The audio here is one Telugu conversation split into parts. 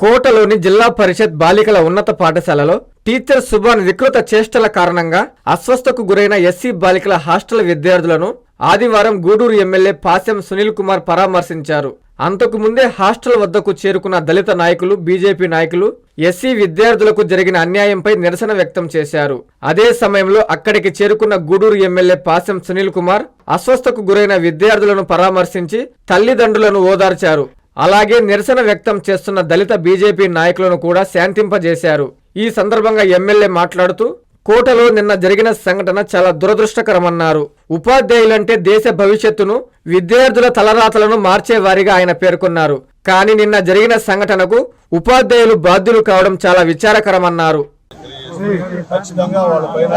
కోటలోని జిల్లా పరిషత్ బాలికల ఉన్నత పాఠశాలలో టీచర్ సుభాన్ వికృత చేష్టల కారణంగా అస్వస్థకు గురైన ఎస్సీ బాలికల హాస్టల్ విద్యార్థులను ఆదివారం గూడూరు ఎమ్మెల్యే పాసెం సునీల్ కుమార్ పరామర్శించారు. అంతకు ముందే హాస్టల్ వద్దకు చేరుకున్న దళిత నాయకులు బీజేపీ నాయకులు ఎస్సీ విద్యార్థులకు జరిగిన అన్యాయంపై నిరసన వ్యక్తం చేశారు. అదే సమయంలో అక్కడికి చేరుకున్న గూడూరు ఎమ్మెల్యే పాసెం సునీల్ కుమార్ అస్వస్థకు గురైన విద్యార్థులను పరామర్శించి తల్లిదండ్రులను ఓదార్చారు. అలాగే నిరసన వ్యక్తం చేస్తున్న దళిత బీజేపీ నాయకులను కూడా శాంతింపజేశారు. ఈ సందర్భంగా ఎమ్మెల్యే మాట్లాడుతూ కోటలో నిన్న జరిగిన సంఘటన చాలా దురదృష్టకరమన్నారు. ఉపాధ్యాయులంటే దేశ భవిష్యత్తును విద్యార్థుల తలరాతలను మార్చేవారిగా ఆయన పేర్కొన్నారు. కానీ నిన్న జరిగిన సంఘటనకు ఉపాధ్యాయులు బాధ్యులు కావడం చాలా విచారకరమన్నారు. ఖచ్చితంగా వాళ్ళ పైన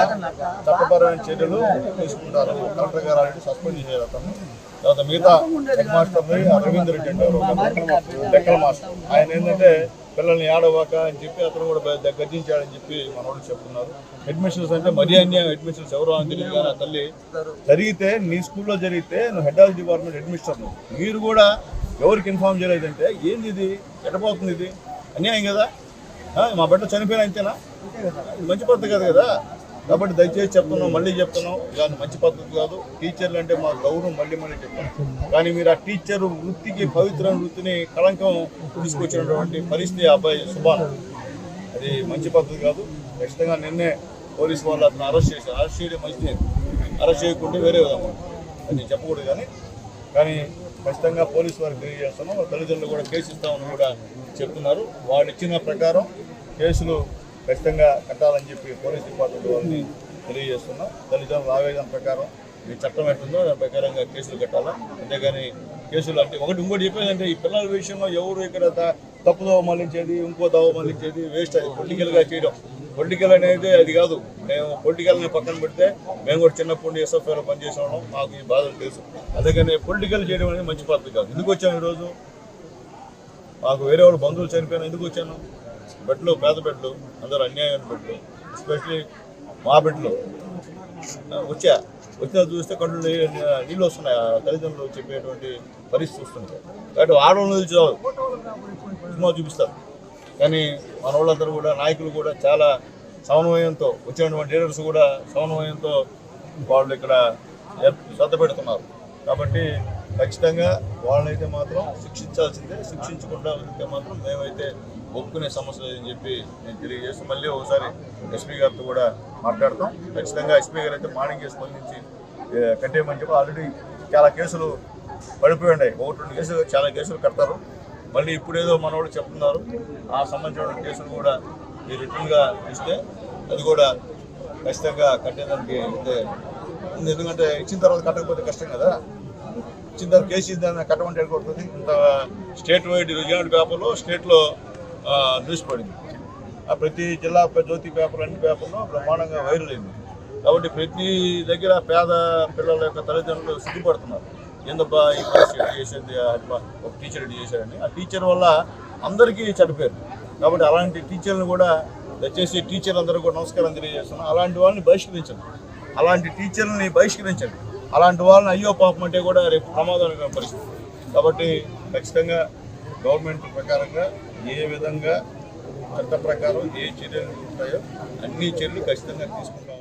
చట్టపరమైన చర్యలు తీసుకుంటారు. కలెక్టర్ గారు ఆల్రెడీ సస్పెండ్ చేశారు అతను. తర్వాత మిగతా హెడ్ మాస్టర్ రవీంద్ర రెడ్డి అంటారు. లెక్కల మాస్టర్. ఆయన ఏంటంటే పిల్లల్ని ఏడవాక అని చెప్పి అతను కూడా బ- గర్జించాడని చెప్పి మన వాళ్ళు చెప్తున్నారు. అడ్మిషన్స్ అంటే మరీ అన్యాయం. అడ్మిషన్స్ ఎవరో అని తెలియదు కానీ తల్లి జరిగితే నీ స్కూల్లో జరిగితే నువ్వు హెడ్ ఆఫ్ డిపార్ట్మెంట్ అడ్మిషన్ మీరు కూడా ఎవరికి ఇన్ఫార్మ్ చేయలేదంటే ఏంది ఇది? ఎట్టపోతుంది ఇది? అన్యాయం కదా? మా బిడ్డ చనిపోయిన అంతేనా మంచి పద్ధతి కాదు కదా? కాబట్టి దయచేసి చెప్తున్నాం మళ్ళీ చెప్తున్నాం. కానీ మంచి పద్ధతి కాదు. టీచర్లు అంటే మా గౌరవం మళ్ళీ మళ్ళీ చెప్తాం. కానీ మీరు ఆ టీచర్ వృత్తికి పవిత్ర వృత్తిని కళంకం తీసుకొచ్చినటువంటి పరిస్థితి అబ్బాయి సుభాన్. అది మంచి పద్ధతి కాదు. ఖచ్చితంగా నిన్నే పోలీసు వాళ్ళు అతను అరెస్ట్ చేశారు. అరెస్ట్ చేయడం మంచిది అరెస్ట్ చేయకుంటే వేరే విధంగా అది చెప్పకూడదు కానీ కానీ ఖచ్చితంగా పోలీసు వారికి తెలియజేస్తున్నాం. తల్లిదండ్రులు కూడా కేసు ఇస్తామని కూడా చెప్తున్నారు. వాళ్ళు ఇచ్చిన ప్రకారం కేసులు ఖచ్చితంగా కట్టాలని చెప్పి పోలీస్ డిపార్ట్మెంట్ వాళ్ళని తెలియజేస్తున్నాం. తల్లిదండ్రుల ఆవేదన ప్రకారం ఈ చట్టం ఎట్టుందో దాని ప్రకారంగా కేసులు కట్టాలా? అంతేగాని కేసులు అంటే ఒకటి ఇంకోటి చెప్పేదంటే ఈ పిల్లల విషయంలో ఎవరు ఇక్కడ త- తప్పుదోవ మళ్ళించేది ఇంకో దోవ మళ్ళించేది వేస్ట్ అది పొలిటికల్గా చేయడం. పొలిటికల్ అనేది అది కాదు. మేము పొలిటికల్ని పక్కన పెడితే మేము కూడా చిన్నప్పుడు ఎస్ఎఫ్ఐలో పనిచేసే వాళ్ళం. మాకు ఈ బాధలు తెలుసు. అందుకని పొలిటికల్ చేయడం అనేది మంచి పద్ధతి కాదు. ఎందుకు వచ్చాము ఈరోజు? మాకు వేరే వాళ్ళు బంధువులు చనిపోయినా ఎందుకు వచ్చాను? బెడ్లు పేద బెడ్లు అందరూ అన్యాయమైన బెడ్లు ఎస్పెషలీ మా బెడ్లు. వచ్చా? వచ్చిన చూస్తే కళ్ళు నీ- నీళ్ళు వస్తున్నాయి. ఆ తల్లిదండ్రులు చెప్పేటువంటి పరిస్థితి వస్తుంది. కాబట్టి ఆడవాళ్ళు నిలిచి సినిమా చూపిస్తారు. కానీ మన వాళ్ళందరూ కూడా నాయకులు కూడా చాలా సమన్వయంతో వచ్చినటువంటి లీడర్స్ కూడా సమన్వయంతో వాళ్ళు ఇక్కడ శ్రద్ధ పెడుతున్నారు. కాబట్టి ఖచ్చితంగా వాళ్ళనైతే మాత్రం శిక్షించాల్సిందే. శిక్షించకుండా ఉంటే మాత్రం మేమైతే ఒప్పుకునే సమస్య లేదని చెప్పి నేను తెలియజేస్తూ మళ్ళీ ఒకసారి ఎస్పీ గారితో కూడా మాట్లాడతాం. ఖచ్చితంగా ఎస్పీ గారు అయితే మార్నింగ్ స్పందించి ఏ, కట్టేయమని చెప్పి ఆల్రెడీ చాలా కేసులు పడిపోయి ఉన్నాయి. ఒకటి రెండు కేసులు చాలా కేసులు కడతారు. మళ్ళీ ఇప్పుడేదో మనవాడు చెప్తున్నారు. ఆ సంబంధించిన కేసులు కూడా మీరు రిటర్న్గా ఇస్తే అది కూడా ఖచ్చితంగా కట్టేదానికి అయితే ఎందుకంటే ఇచ్చిన తర్వాత కట్టకపోతే కష్టం కదా. ఇచ్చిన తర్వాత కేసు ఇద్దాన్ని కట్టమంటే ఏర్పడుతుంది ఇంత స్టేట్ వైడ్ రిజనల్ పేపర్లో స్టేట్లో న్యూస్ పడింది ఆ ప్రతి జిల్లా జ్యోతి పేపర్ అన్ని పేపర్లో బ్రహ్మాండంగా వైరల్ అయింది. కాబట్టి ప్రతి దగ్గర పేద పిల్లల యొక్క తల్లిదండ్రులు సిగ్గుపడుతున్నారు. ఏందబ్బా ఈ పరిస్థితి ఎట్లా చేసేది ఒక టీచర్ ఎట్లా చేశారని ఆ టీచర్ వల్ల అందరికీ చెడిపోయారు కాబట్టి అలాంటి టీచర్లను కూడా దయచేసి టీచర్లు అందరూ కూడా నమస్కారం తెలియజేస్తున్నాం. అలాంటి వాళ్ళని బహిష్కరించండి. అలాంటి టీచర్లని బహిష్కరించండి. అలాంటి వాళ్ళని అయ్యో పాపం అంటే కూడా రేపు ప్రమాదకరమైన పరిస్థితి. కాబట్టి ఖచ్చితంగా గవర్నమెంట్ ప్రకారంగా ఏ విధంగా చట్ట ప్రకారం ఏ చర్యలు ఉంటాయో అన్ని చర్యలు ఖచ్చితంగా తీసుకుంటాం.